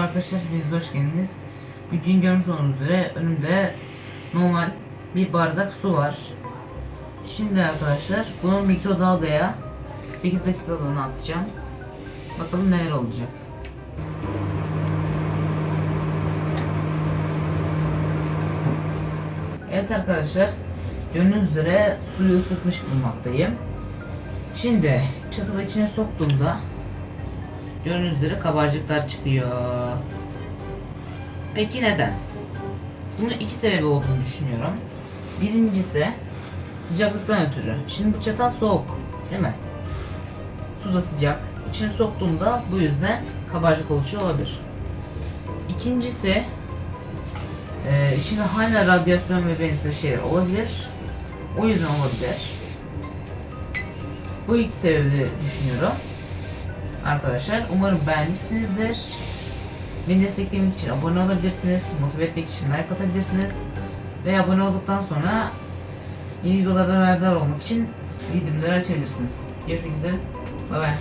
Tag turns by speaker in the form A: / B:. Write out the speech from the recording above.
A: arkadaşlar, hepiniz hoş geldiniz. Bugün görmüş olduğunuz üzere önümde normal bir bardak su var. Şimdi arkadaşlar bunu mikrodalgaya 8 dakikalığına atacağım. Bakalım neler olacak. Evet arkadaşlar gördüğünüz üzere suyu ısıtmış bulunmaktayım. Şimdi çatalı içine soktuğumda gördüğünüz üzere kabarcıklar çıkıyor. Peki neden? Bunun iki sebebi olduğunu düşünüyorum. Birincisi sıcaklıktan ötürü. Şimdi bu çatal soğuk değil mi? Su da sıcak. İçine soktuğumda bu yüzden kabarcık oluşuyor olabilir. İkincisi e, içinde hala radyasyon ve benzeri şeyler olabilir. O yüzden olabilir. Bu iki sebebi düşünüyorum. Arkadaşlar umarım beğenmişsinizdir. Beni desteklemek için abone olabilirsiniz. Motive etmek için like atabilirsiniz. Ve abone olduktan sonra yeni videolardan haberdar olmak için bildirimleri açabilirsiniz. Görüşmek üzere. Bay bay.